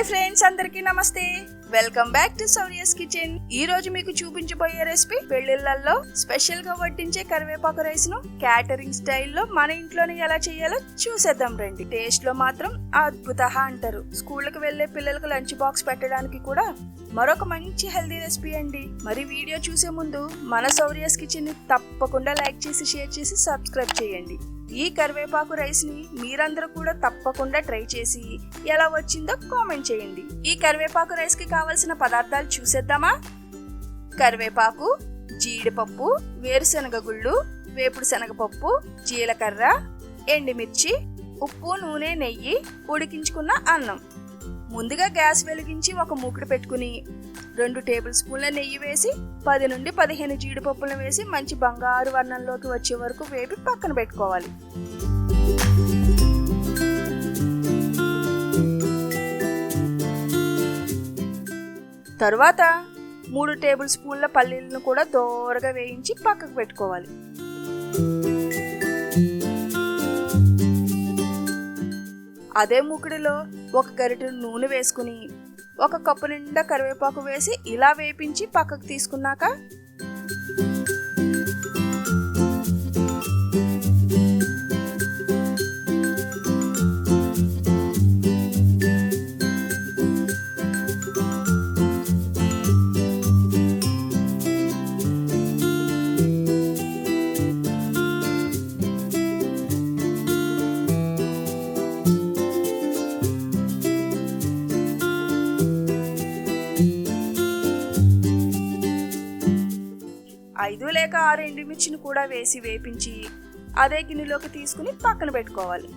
Hi friends అందరికీ నమస్తే. Welcome back to Sourya's kitchen. ఈ రోజు మీకు చూపించబోయే రెసిపీ పెళ్ళిళ్ళలో స్పెషల్గా వడ్డించే కరివేపాకు రైస్ను క్యాటరింగ్ స్టైల్లో మన ఇంట్లోనే ఎలా చేయాలో చూసేద్దాం రండి. టేస్ట్లో మాత్రం అద్భుత అంటారు. స్కూళ్ళకి వెళ్ళే పిల్లలకు లంచ్ బాక్స్ పెట్టడానికి కూడా మరొక మంచి హెల్దీ రెసిపీ అండి. మరి వీడియో చూసే ముందు మన సౌర్యస్ కిచెన్ని తప్పకుండా లైక్ చేసి షేర్ చేసి సబ్స్క్రైబ్ చేయండి. ఈ కరివేపాకు రైస్ని మీరందరూ కూడా తప్పకుండా ట్రై చేసి ఎలా వచ్చిందో కామెంట్ చేయండి. ఈ కరివేపాకు రైస్కి కావలసిన పదార్థాలు చూసేద్దామా? కరివేపాకు జీడిపప్పు వేరుశనగ గుళ్ళు వేపుడు శనగపప్పు జీలకర్ర ఎండుమిర్చి ఉప్పు నూనె నెయ్యి ఉడికించుకున్న అన్నం. ముందుగా గ్యాస్ వెలిగించి ఒక మూకుడు పెట్టుకుని రెండు టేబుల్ స్పూన్ల నెయ్యి వేసి పది నుండి పదిహేను జీడిపప్పులను వేసి మంచి బంగారు వర్ణంలోకి వచ్చే వరకు వేపి పక్కన పెట్టుకోవాలి. తరువాత మూడు టేబుల్ స్పూన్ల పల్లీలను కూడా దోరగా వేయించి పక్కకు పెట్టుకోవాలి. అదే మూకుడిలో ఒక గరిటె నూనె వేసుకుని ఒక కప్పు నిండా కరివేపాకు వేసి ఇలా వేపించి పక్కకు తీసుకున్నాక ఐదు లేక ఆరు ఎండుమిర్చిని కూడా వేసి వేపించి అదే గిన్నెలోకి తీసుకుని పక్కన పెట్టుకోవాలి.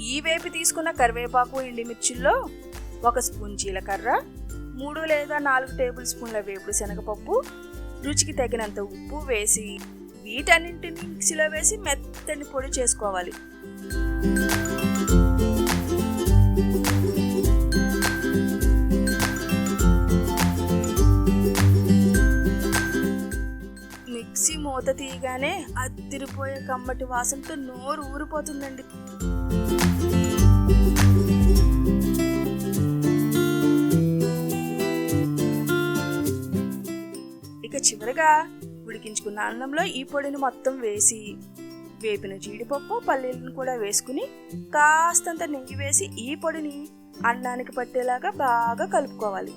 ఈ వేపి తీసుకున్న కరివేపాకు ఎండుమిర్చుల్లో ఒక స్పూన్ జీలకర్ర మూడు లేదా నాలుగు టేబుల్ స్పూన్ల వేపుడు శనగపప్పు రుచికి తగినంత ఉప్పు వేసి వీటన్నింటిని మిక్సీలో వేసి మెత్తని పొడి చేసుకోవాలి. మిక్సీ మూత తీయగానే అద్దిరిపోయే కమ్మటి వాసనతో నోరు ఊరిపోతుందండి. చివరగా ఉడికించుకున్న అన్నంలో ఈ పొడిని మొత్తం వేసి వేపిన జీడిపప్పు పల్లీలను కూడా వేసుకుని కాస్తంత నెయ్యి వేసి ఈ పొడిని అన్నానికి పట్టేలాగా బాగా కలుపుకోవాలి.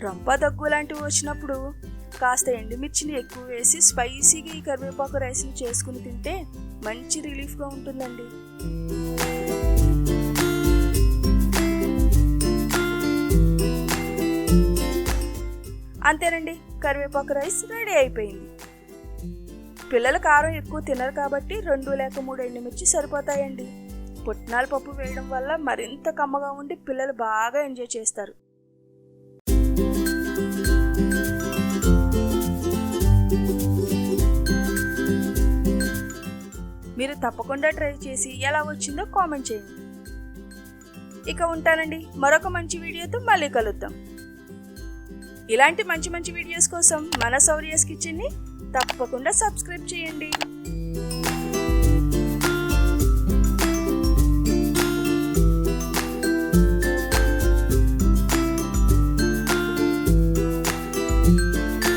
రొంప దగ్గు లాంటివి వచ్చినప్పుడు కాస్త ఎండుమిర్చిని ఎక్కువ వేసి స్పైసీగా ఈ కరివేపాకు రైస్ని చేసుకుని తింటే మంచి రిలీఫ్గా ఉంటుందండి. అంతేనండి కరివేపాకు రైస్ రెడీ అయిపోయింది. పిల్లలు కారం ఎక్కువ తినరు కాబట్టి రెండు లేక మూడు ఎండుమిర్చి సరిపోతాయండి. పుట్నాల పప్పు వేయడం వల్ల మరింత కమ్మగా ఉండి పిల్లలు బాగా ఎంజాయ్ చేస్తారు. మీరు తప్పకుండా ట్రై చేసి ఎలా వచ్చిందో కామెంట్ చేయండి. ఇక ఉంటానండి. మరొక మంచి వీడియోతో మళ్ళీ కలుద్దాం. ఇలాంటి మంచి మంచి వీడియోస్ కోసం మన సౌర్యస్ కిచెన్ని తప్పకుండా సబ్స్క్రైబ్ చేయండి.